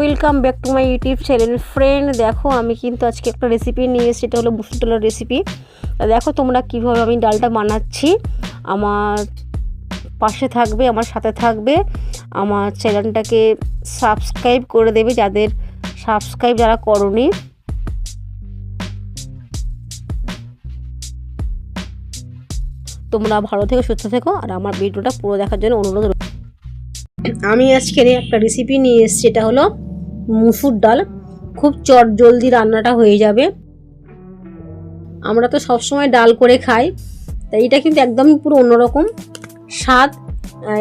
Welcome back to my YouTube channel friend দেখো, আমি কিন্তু আজকে একটা রেসিপি নিয়ে এসেছি। এটা হলো মুসুর ডালের রেসিপি দেখো তোমরা কীভাবে আমি ডালটা বানাচ্ছি। আমার পাশে থাকবে, আমার সাথে থাকবে। আমার চ্যানেলটাকে সাবস্ক্রাইব করে দেবে যাদের সাবস্ক্রাইব যারা করনি। তোমরা ভালো থেকে, সুস্থ থেকো। আর আমার ভিডিওটা পুরো দেখার জন্য অনুরোধ। আমি আজকের একটা রেসিপি নিয়ে এসেছি। এটা হলো মুসুর ডাল, খুব চট জলদি রান্নাটা হয়ে যাবে। আমরা তো সবসময় ডাল করে খাই, তাই এটা কিন্তু একদমই পুরো অন্যরকম স্বাদ।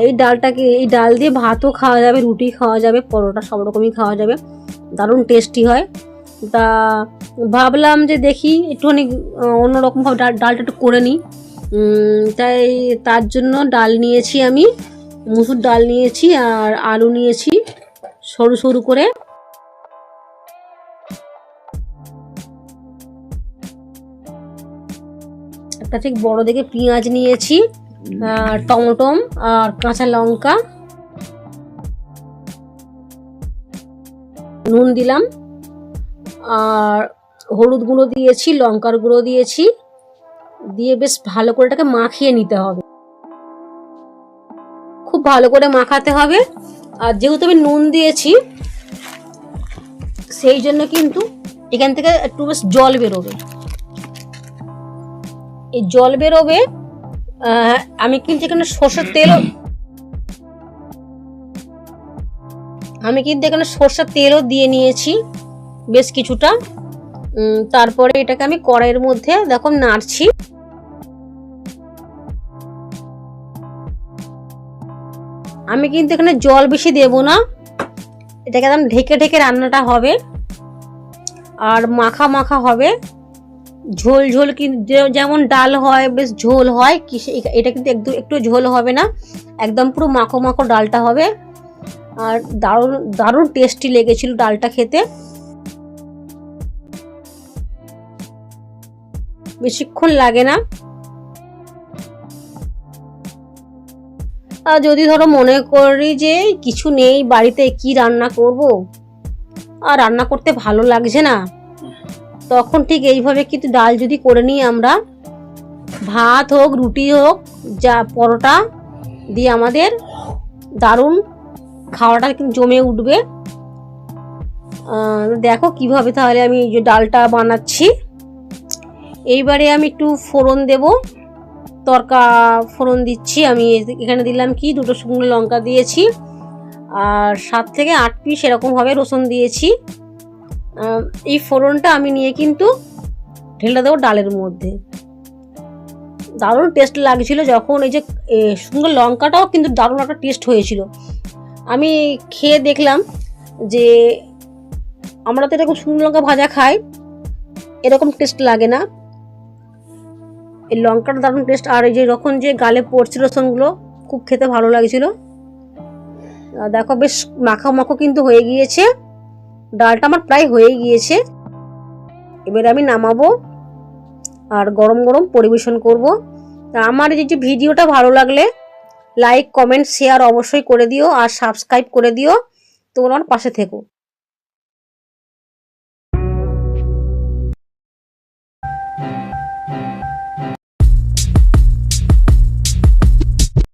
এই ডালটাকে, এই ডাল দিয়ে ভাতও খাওয়া যাবে, রুটি খাওয়া যাবে, পরোটা সব রকমই খাওয়া যাবে। দারুণ টেস্টি হয়। তা ভাবলাম যে দেখি একটুখানি অন্যরকমভাবে ডাল, ডালটা একটু করে নিই। তাই তার জন্য ডাল নিয়েছি আমি, মুসুর ডাল নিয়েছি আর আলু নিয়েছি সরু সরু করে। একটা ঠিক বড় দেখে পেঁয়াজ নিয়েছি, আর টমেটো আর কাঁচা লঙ্কা। নুন দিলাম, আর হলুদ গুঁড়ো দিয়েছি, লঙ্কার গুঁড়ো দিয়েছি, দিয়ে বেশ ভালো করে এটাকে মাখিয়ে নিতে হবে। খুব ভালো করে মাখাতে হবে, আর যেহেতু আমি নুন দিয়েছি, সেই জন্য কিন্তু এখান থেকে একটু বেশ জল বেরোবে। এই জল বেরোবে আমি কিন্তু এখানে সর্ষের তেলও আমি কিন্তু এখানে সর্ষের তেলও দিয়ে নিয়েছি বেশ কিছুটা। তারপরে এটাকে আমি কড়াইয়ের মধ্যে দেখো নাড়ছি। আমি কিন্তু এখানে জল বেশি দেব না। এটাকে একদম ঢেকে ঢেকে রান্নাটা হবে। আর মাখা মাখা হবে। ঝোল ঝোল যে- যেমন ডাল হয়, বেশ ঝোল হয়, কি এটা কিন্তু একদম একটু ঝোল হবে না। একদম পুরো মাখো মাখো ডালটা হবে। আর দারুণ দারুণ টেস্টি লেগেছিল ডালটা খেতে। বেশিক্ষণ লাগে না। আর যদি ধরো মনে করি যে কিছু নেই, বাড়িতে কি রান্না করব? আর রান্না করতে ভালো লাগছে না। তখন ঠিক এইভাবে কিন্তু ডাল যদি করে নিই আমরা, ভাত হোক, রুটি হোক, যা পরোটা দিয়ে আমাদের দারুণ খাওয়াটা কিন্তু জমে উঠবে। দেখো কীভাবে তাহলে আমি যে ডালটা বানাচ্ছি। এইবারে আমি একটু ফোড়ন দেব। তরকা ফোড়ন দিচ্ছি। আমি এখানে দিলাম কি? দুটো শুকনো লঙ্কা দিয়েছি। আর সাত থেকে আট পিস এরকমভাবে রসুন দিয়েছি। এই ফোড়নটা আমি নিয়ে কিন্তু ঢেলে দেবো ডালের মধ্যে। দারুণ টেস্ট লাগছিল যখন এই যে শুকনো লঙ্কাটাও কিন্তু দারুণ একটা টেস্ট হয়েছিল। আমি খেয়ে দেখলাম যে, আমরা তো এরকম শুকনো লঙ্কা ভাজা খাই, এরকম টেস্ট লাগে না। এই লঙ্কার দারুণ টেস্ট আর এই যে যখন যে গালে পড়ছিল রসুনগুলো, খুব খেতে ভালো লাগছিল। দেখো বেশ মাখা মাখো কিন্তু হয়ে গিয়েছে। ডালটা আমার প্রায় হয়ে গিয়েছে। এবার আমি নামাবো আর গরম গরম পরিবেশন করব। তা আমার এই যে ভিডিওটা ভালো লাগলে লাইক কমেন্ট শেয়ার অবশ্যই করে দিও আর সাবস্ক্রাইব করে দিও। তোমরা আমার পাশে থেকো।